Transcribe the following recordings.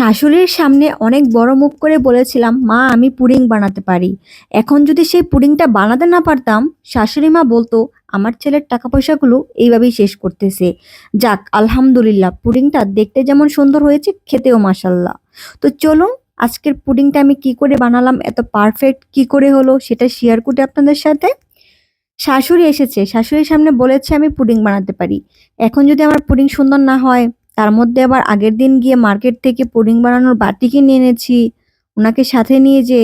শাশুড়ির সামনে অনেক বড় মুখ করে বলেছিলাম, মা, আমি পুডিং বানাতে পারি। এখন যদি সেই পুডিংটা বানাতে না পারতাম, শাশুড়ি মা বলতো, আমার ছেলের টাকা পয়সাগুলো এইভাবেই শেষ করতেছে। যাক, আলহামদুলিল্লাহ, পুডিংটা দেখতে যেমন সুন্দর হয়েছে, খেতেও মাসাল্লাহ তো চলুন, আজকের পুডিংটা আমি কি করে বানালাম, এত পারফেক্ট কি করে হলো, সেটা শেয়ার করি আপনাদের সাথে। শাশুড়ি এসেছে, শাশুড়ির সামনে বলেছে, আমি পুডিং বানাতে পারি। এখন যদি আমার পুডিং সুন্দর না হয় তার মধ্যে আবার আগের দিন গিয়ে মার্কেট থেকে পুডিং বানানোর বাটি কিনে এনেছি। ওনাকে সাথে নিয়ে যে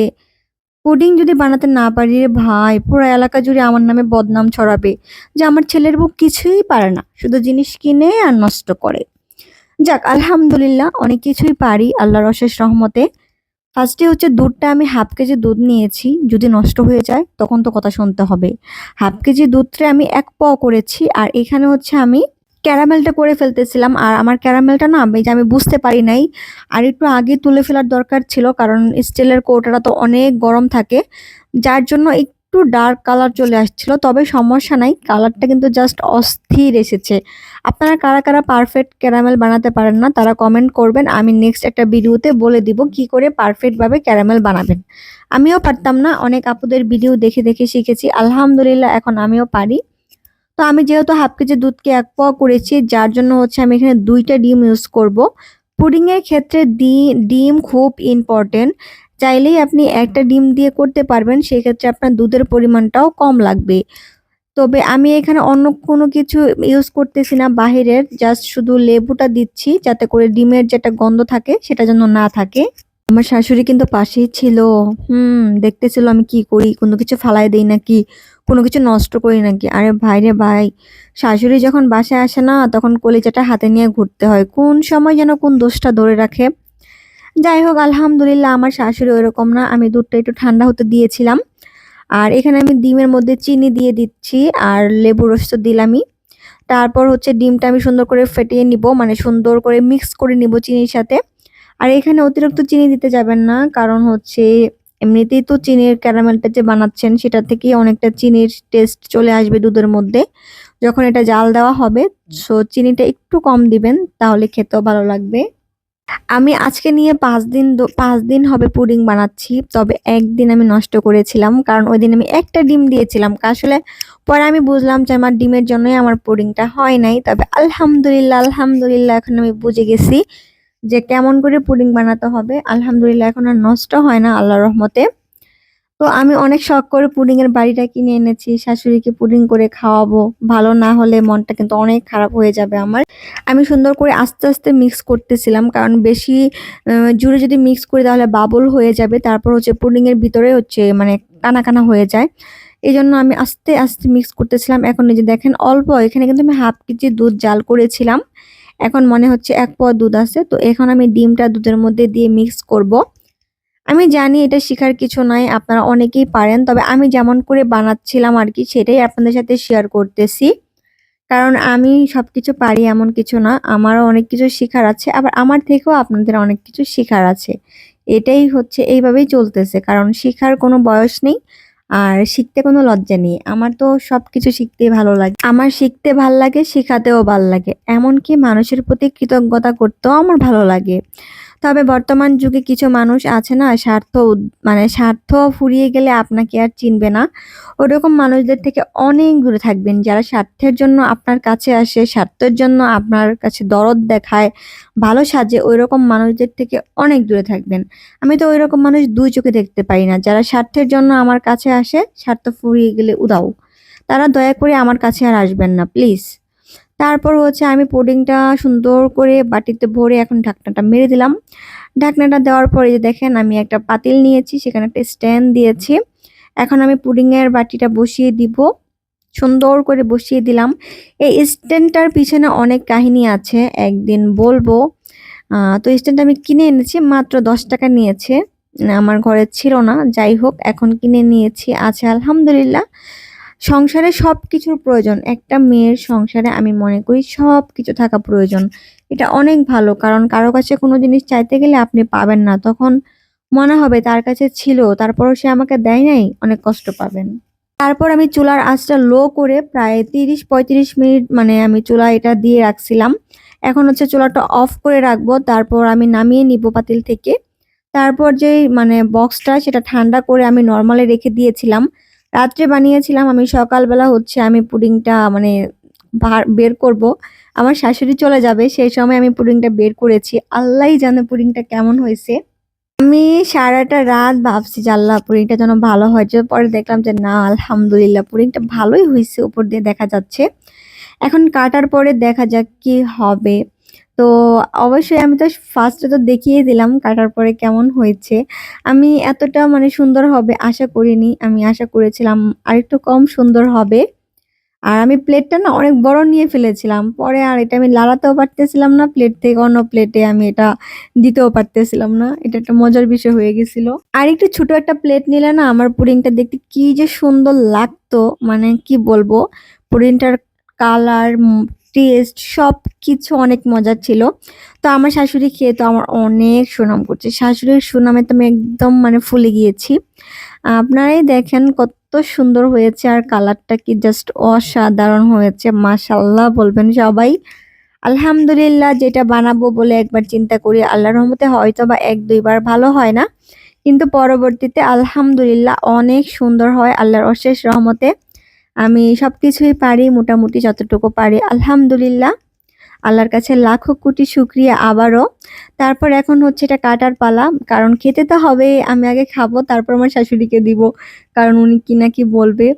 পুডিং যদি বানাতে না পারি রে ভাই, পুরো এলাকা জুড়ে আমার নামে বদনাম ছড়াবে যে আমার ছেলের বউ কিছুই পারে না, শুধু জিনিস কিনে আর নষ্ট করে। যাক, আলহামদুলিল্লাহ অনেক কিছুই পারি আল্লাহর অশেষ রহমতে। ফার্স্টে হচ্ছে দুধটা আমি হাফ কেজি দুধ নিয়েছি, যদি নষ্ট হয়ে যায় তখন তো কথা শুনতে হবে। হাফ কেজি দুধটা আমি এক প করেছি আর এখানে হচ্ছে আমি ক্যারামেলটা করে ফেলতেছিলাম। আর আমার ক্যারামেলটা না যে আমি বুঝতে পারি নাই, আর একটু আগে তুলে ফেলার দরকার ছিল, কারণ স্টিলের কৌটাটা তো অনেক গরম থাকে, যার জন্য একটু ডার্ক কালার চলে আসছিল, তবে সমস্যা নাই কালারটা কিন্তু জাস্ট অস্থির এসেছে। আপনারা কারা কারা পারফেক্ট ক্যারামেল বানাতে পারেন না, তারা কমেন্ট করবেন, আমি নেক্সট একটা ভিডিওতে বলে দিব কি করে পারফেক্টভাবে ক্যারামেল বানাবেন। আমিও পারতাম না, অনেক আপুদের ভিডিও দেখে দেখে শিখেছি, আলহামদুলিল্লাহ, এখন আমিও পারি। তো আমি যেহেতু হাফ কেজি দুধকে এক পোয়া করেছি, যার জন্য হচ্ছে আমি এখানে দুইটা ডিম ইউজ করব। পুডিং এর ক্ষেত্রে ডিম খুব ইম্পর্টেন্ট চাইলেই আপনি একটা ডিম দিয়ে করতে পারবেন, সেক্ষেত্রে আপনার দুধের পরিমাণটাও কম লাগবে। তবে আমি এখানে অন্য কোনো কিছু ইউজ করতেছি না বাহিরের জাস্ট শুধু লেবুটা দিচ্ছি, যাতে করে ডিমের যেটা গন্ধ থাকে, সেটা যেন না থাকে। আমার শাশুড়ি কিন্তু পাশেই ছিল। হুম, দেখতেছিল আমি কি করি, কোনো কিছু ফালাই দেই নাকি, কোনো কিছু নষ্ট করি নাকি। আরে ভাই রে ভাই, শাশুড়ি যখন বাসায় আসে না, তখন কলিজাটা হাতে নিয়ে ঘুরতে হয়। কোন সময় যেন কোন দোষটা ধরে রাখে। যাই হোক, আলহামদুলিল্লাহ আমার শাশুড়ি ওইরকম না। আমি দুধটা একটু ঠান্ডা হতে দিয়েছিলাম। আর এখানে আমি ডিমের মধ্যে চিনি দিয়ে দিচ্ছি আর লেবু রস তো দিলামই। তারপর হচ্ছে ডিমটা আমি সুন্দর করে ফেটিয়ে নিব মানে সুন্দর করে মিক্স করে নিব চিনির সাথে। আর এখানে অতিরিক্ত চিনি দিতে যাবেন না, কারণ হচ্ছে এমনিতেই তো চিনির ক্যারামেলটা যে বানাচ্ছেন সেটা থেকেই অনেকটা চিনির টেস্ট চলে আসবে দুধের মধ্যে। যখন এটা জাল দেওয়া হবে সো চিনিটা একটু কম দিবেন, তাহলে খেতেও ভালো লাগবে। আমি আজকে নিয়ে পাঁচ দিন পাঁচ দিন হবে পুডিং বানাচ্ছি, তবে একদিন আমি নষ্ট করেছিলাম, কারণ ওই দিন আমি একটা ডিম দিয়েছিলাম। আসলে পরে আমি বুঝলাম যে আমার ডিমের জন্যই আমার পুডিংটা হয় নাই, তবে আলহামদুলিল্লাহ আলহামদুলিল্লাহ, এখন আমি বুঝে গেছি যে কেমন করে পুডিং বানাতে হবে, আলহামদুলিল্লাহ এখন আর নষ্ট হয় না আল্লাহ রহমতে। তো আমি অনেক শখ করে পুডিং এর বাড়িটা কিনে এনেছি, শাশুড়িকে পুডিং করে খাওয়াবো, ভালো না হলে মনটা কিন্তু অনেক খারাপ হয়ে যাবে আমার। আমি সুন্দর করে আস্তে আস্তে মিক্স করতেছিলাম, কারণ বেশি জুড়ে যদি মিক্স করি তাহলে বাবল হয়ে যাবে, তারপর হচ্ছে পুডিং এর ভিতরে হচ্ছে মানে কানা কানা হয়ে যায়। এই জন্য আমি আস্তে আস্তে মিক্স করতেছিলাম। এখন এই যে দেখেন অল্প, এখানে কিন্তু আমি হাফ কেজি দুধ জাল করেছিলাম। এখন মনে হচ্ছে এক পোয়া দুধ আছে, তো এখন আমি ডিমটা দুধের মধ্যে দিয়ে মিক্স করব। আমি জানি এটা শেখার কিছু নাই, আপনারা অনেকেই পারেন, তবে আমি যেমন করে বানাচ্ছিলাম আর কি, সেটাই আপনাদের সাথে শেয়ার করতেছি। কারণ আমি সব কিছু পারি এমন কিছু না, আমারও অনেক কিছু শেখার আছে, আবার আমার থেকেও আপনাদের অনেক কিছু শেখার আছে। এটাই হচ্ছে, এইভাবেই চলতেছে, কারণ শেখার কোনো বয়স নেই। আর শিখতে কোনো লজ্জা নেই। আমার তো সব কিছু শিখতেই ভালো লাগে। আমার শিখতে ভালো লাগে, শেখাতেও ভালো লাগে। এমনকি মানুষের প্রতি কৃতজ্ঞতা করতেও আমার ভালো লাগে। তবে বর্তমান যুগে কিছু মানুষ আছে না, স্বার্থ মানে স্বার্থ ফুরিয়ে গেলে আপনাকে আর চিনবে না। ওরকম মানুষদের থেকে অনেক দূরে থাকবেন, যারা স্বার্থের জন্য আপনার কাছে আসে, স্বার্থের জন্য আপনার কাছে দরদ দেখায়, ভালো সাজে ওই রকম মানুষদের থেকে অনেক দূরে থাকবেন। আমি তো ওই রকম মানুষ দুই চোখে দেখতে পাই না। যারা স্বার্থের জন্য আমার কাছে আসে, স্বার্থ ফুরিয়ে গেলে উদাও। তারা দয়া করে আমার কাছে আর আসবেন না, প্লিজ। তারপর হচ্ছে আমি পুডিংটা সুন্দর করে বাটিতে ভরে এখন ঢাকনাটা মেরে দিলাম। ঢাকনাটা দেওয়ার পরে যে দেখেন আমি একটা পাতিল নিয়েছি, সেখানে একটা স্ট্যান্ড দিয়েছি। এখন আমি পুডিংয়ের বাটিটা বসিয়ে দিব, সুন্দর করে বসিয়ে দিলাম। এই স্ট্যান্ডটার পিছনে অনেক কাহিনী আছে, একদিন বলব। তো স্ট্যান্ড আমি কিনে এনেছি, মাত্র দশ টাকা নিয়েছে। আমার ঘরে ছিল না, যাই হোক, এখন কিনে নিয়েছি, আছে আলহামদুলিল্লাহ। সংসারে সব কিছুর প্রয়োজন। একটা মেয়ের সংসারে আমি মনে করি সব কিছু থাকা প্রয়োজন। এটা অনেক ভালো, কারণ কারও কাছে কোনো জিনিস চাইতে গেলে আপনি পাবেন না। তখন মনে হবে তার কাছে ছিল, তারপরও সে আমাকে দেয় নাই, অনেক কষ্ট পাবেন। তারপর আমি চুলার আঁচটা লো করে প্রায় তিরিশ পঁয়ত্রিশ মিনিট মানে আমি চুলা এটা দিয়ে রাখছিলাম। এখন হচ্ছে চুলাটা অফ করে রাখব, তারপর আমি নামিয়ে নিব পাতিল থেকে। তারপর যে মানে বক্সটা সেটা ঠান্ডা করে আমি নর্মালে রেখে দিয়েছিলাম। রাত্রে বানিয়েছিলাম, আমি সকালবেলা হচ্ছে আমি পুডিংটা মানে বের করব। আমার শাশুড়ি চলে যাবে, সেই সময় আমি পুডিংটা বের করেছি। আল্লাহই জানে পুডিংটা কেমন হয়েছে। আমি সারাটা রাত ভাবছি যে আল্লাহ, পুডিংটা যেন ভালো হয়। যে পরে দেখলাম যে না, আলহামদুলিল্লাহ, পুডিংটা ভালোই হয়েছে, উপর দিয়ে দেখা যাচ্ছে। এখন কাটার পরে দেখা যাক কি হবে। তো অবশ্যই আমি তো ফার্স্টে তো দেখিয়ে দিলাম কাটার পরে কেমন হয়েছে। আমি এতটা মানে সুন্দর হবে আশা করিনি, আমি আশা করেছিলাম আরেকটু কম সুন্দর হবে। আর আমি প্লেটটা না অনেক বড় নিয়ে ফেলেছিলাম, পরে আর এটা আমি লাড়াতেও পারতেছিলাম না প্লেট থেকে অন্য প্লেটে আমি এটা দিতেও পারতেছিলাম না, এটা একটা মজার বিষয় হয়ে গেছিল। আর একটু ছোট একটা প্লেট নিলে না আমার পুডিংটা দেখতে কি যে সুন্দর লাগতো মানে কি বলব, পুডিংটার কালার টেস্ট সব কিছু অনেক মজার ছিল। তো আমার শাশুড়ি খেয়ে তো আমার অনেক সুনাম করছে। শাশুড়ির সুনামে তো আমি একদম মানে ফুলে গিয়েছি। আপনারাই দেখেন কত সুন্দর হয়েছে আর কালারটা কি জাস্ট অসাধারণ হয়েছে। মাশাল্লাহ বলবেন সবাই। আলহামদুলিল্লাহ যেটা বানাবো বলে একবার চিন্তা করি। আল্লাহর রহমতে হয়তো বা এক দুইবার ভালো হয় না। কিন্তু পরবর্তীতে আলহামদুলিল্লাহ অনেক সুন্দর হয় আল্লাহর অশেষ রহমতে। আমি সব কিছুই পারি, মোটামুটি যতটুকু পারি। আলহামদুলিল্লাহ, আল্লাহর কাছে লাখো কোটি শুক্রিয়া আবারও। তারপর এখন হচ্ছে এটা কাটার পালা, কারণ খেতে তো হবে আমি আগে খাব, তারপর আমার শাশুড়িকে দিব, কারণ উনি কি না কি বলবে।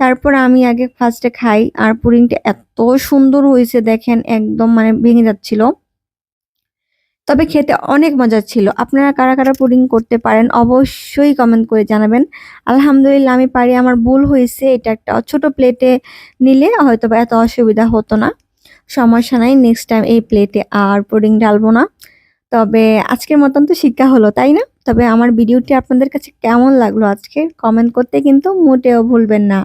তারপর আমি আগে ফার্স্টে খাই, আর পুডিংটা এত সুন্দর হয়েছে, দেখেন, একদম মানে ভেঙে যাচ্ছিল। তবে খেতে অনেক মজা ছিল। আপনারা কারা কারা পুডিং করতে পারেন অবশ্যই কমেন্ট করে জানাবেন। আলহামদুলিল্লাহ, আমি পারি, আমার ভুল হয়েছে, এটা একটা ছোট প্লেটে নিলে হয়তো বা এত অসুবিধা হতো না। সমস্যা নাই নেক্সট টাইম এই প্লেটে আর পুডিং ঢালবো না। তবে আজকের মতন তো শিক্ষা হলো, তাই না? তবে আমার ভিডিওটি আপনাদের কাছে কেমন লাগল আজকে? কমেন্ট করতে কিন্তু মোটেও ভুলবেন না।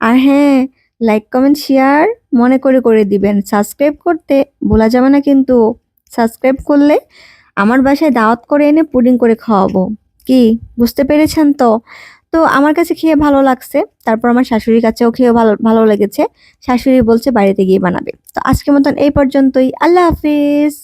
আর হ্যাঁ লাইক কমেন্ট শেয়ার মনে করে করে দিবেন। সাবস্ক্রাইব করতে ভোলা যাবে না কিন্তু। সাবস্ক্রাইব করলে আমার বাসায় দাওয়াত করে এনে পুডিং করে খাওয়াবো। কি? বুঝতে পেরেছেন তো? তো আমার কাছে খেয়ে ভালো লাগছে। তারপর আমার শাশুড়ির কাছেও খেয়ে ভালো ভালো লেগেছে। শাশুড়ি বলছে বাড়িতে গিয়ে বানাবে। তো আজকের মতন এই পর্যন্তই। আল্লাহ হাফিজ।